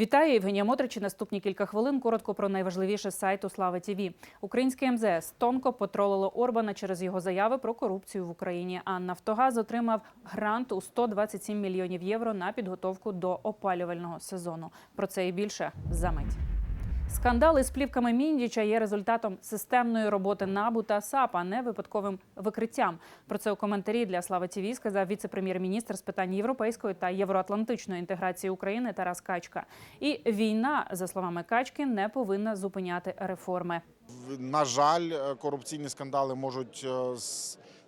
Вітаю, Євгенія Мотрич. Наступні кілька хвилин коротко про найважливіше сайту Слава ТІВІ. Українське МЗС тонко потролило Орбана через його заяви про корупцію в Україні. А Нафтогаз отримав грант у 127 мільйонів євро на підготовку до опалювального сезону. Про це і більше за мить. Скандал із плівками Міндіча є результатом системної роботи НАБУ та САП, а не випадковим викриттям. Про це у коментарі для Слава ТІВІ сказав віце-прем'єр-міністр з питань європейської та євроатлантичної інтеграції України Тарас Качка. І війна, за словами Качки, не повинна зупиняти реформи. На жаль, е, корупційні скандали можуть е,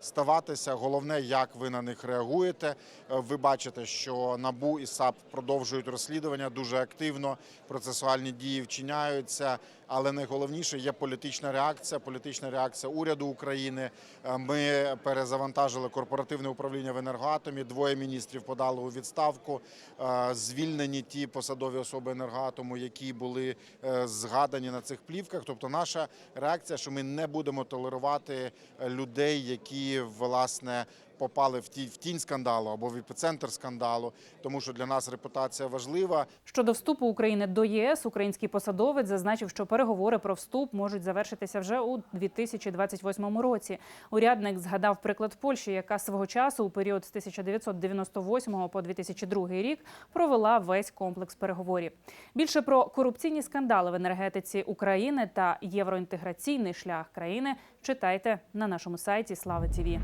ставатися. Головне, як ви на них реагуєте. Е, Ви бачите, що НАБУ і САП продовжують розслідування дуже активно. Процесуальні дії вчиняються. Але найголовніше є політична реакція. Політична реакція уряду України. Е, Ми перезавантажили корпоративне управління в енергоатомі. Двоє міністрів подали у відставку. Е, Звільнені ті посадові особи енергоатому, які були згадані на цих плівках. Тобто, наша реакція, що ми не будемо толерувати людей, які власне попали в ті в тінь скандалу або в епіцентр скандалу, тому що для нас репутація важлива. Щодо вступу України до ЄС, український посадовець зазначив, що переговори про вступ можуть завершитися вже у 2028 році. Урядник згадав приклад Польщі, яка свого часу у період з 1998 по 2002 рік провела весь комплекс переговорів. Більше про корупційні скандали в енергетиці України та євроінтеграційний шлях країни читайте на нашому сайті Слава ТІВІ.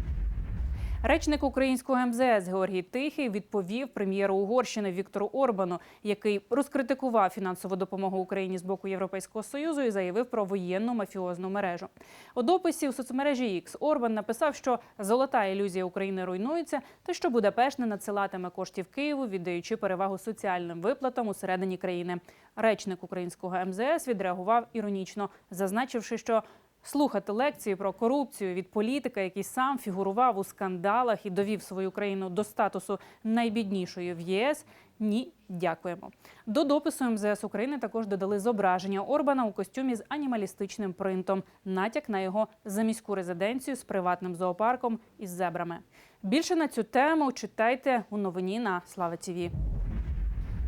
Речник українського МЗС Георгій Тихий відповів прем'єру Угорщини Віктору Орбану, який розкритикував фінансову допомогу Україні з боку Європейського союзу і заявив про воєнну мафіозну мережу. У дописі у соцмережі X Орбан написав, що золота ілюзія України руйнується, та що Будапешт не надсилатиме коштів Києву, віддаючи перевагу соціальним виплатам усередині країни. Речник українського МЗС відреагував іронічно, зазначивши, що Слухати лекції про корупцію від політика, який сам фігурував у скандалах і довів свою країну до статусу найбіднішої в ЄС. Ні, дякуємо. До допису МЗС України також додали зображення Орбана у костюмі з анімалістичним принтом, натяк на його заміську резиденцію з приватним зоопарком із зебрами. Більше на цю тему читайте у новині на Слава ТІВІ.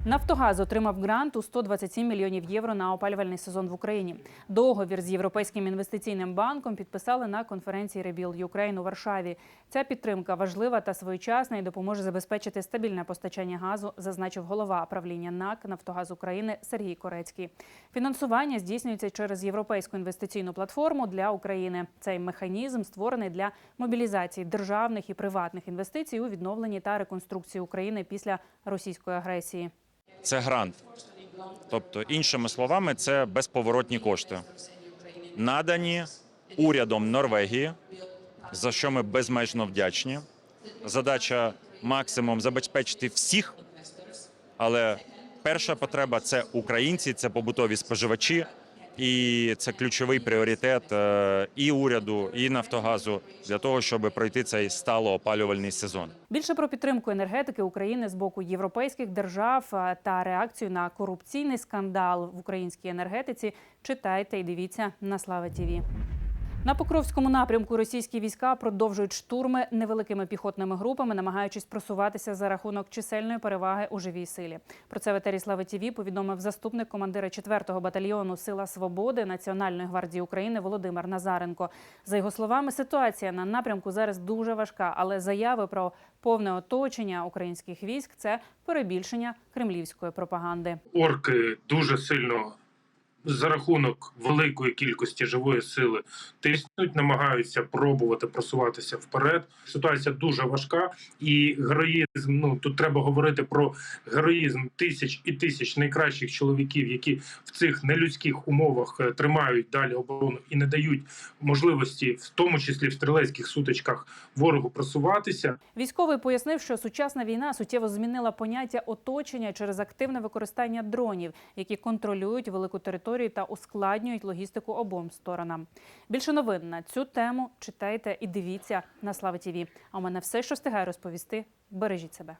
Нафтогаз отримав грант у 127 мільйонів євро на опалювальний сезон в Україні. Договір з Європейським інвестиційним банком підписали на конференції Rebuild Ukraine у Варшаві. Ця підтримка важлива та своєчасна і допоможе забезпечити стабільне постачання газу, зазначив голова правління НАК Нафтогаз України Сергій Корецький. Фінансування здійснюється через європейську інвестиційну платформу для України. Цей механізм створений для мобілізації державних і приватних інвестицій у відновленні та реконструкції України після російської агресії. Це грант. Тобто, іншими словами, це безповоротні кошти, надані урядом Норвегії, за що ми безмежно вдячні. Задача максимум забезпечити всіх, але перша потреба це українці, це побутові споживачі, і це ключовий пріоритет е, і уряду, і Нафтогазу для того, щоб пройти цей стало-опалювальний сезон. Більше про підтримку енергетики України з боку європейських держав та реакцію на корупційний скандал в українській енергетиці читайте і дивіться на Слава ТІВІ. На Покровському напрямку російські війська продовжують штурми невеликими піхотними групами, намагаючись просуватися за рахунок чисельної переваги у живій силі. Про це в ТІВІ повідомив заступник командира 4-го батальйону Сила Свободи Національної гвардії України Володимир Назаренко. За його словами, ситуація на напрямку зараз дуже важка, але заяви про повне оточення українських військ це перебільшення кремлівської пропаганди. орки дуже сильно за рахунок великої кількості живої сили тиснуть, намагаються пробувати просуватися вперед. Ситуація дуже важка, і героїзм. Ну тут треба говорити про героїзм тисяч і тисяч найкращих чоловіків, які в цих нелюдських умовах е, тримають далі оборону і не дають можливості, в тому числі в стрілецьких сутичках, ворогу просуватися. Військовий пояснив, що сучасна війна суттєво змінила поняття оточення через активне використання дронів, які контролюють велику територію та ускладнюють логістику обом сторонам. Більше новин на цю тему читайте і дивіться на Слава ТІВІ. А у мене все, що встигаю розповісти. Бережіть себе.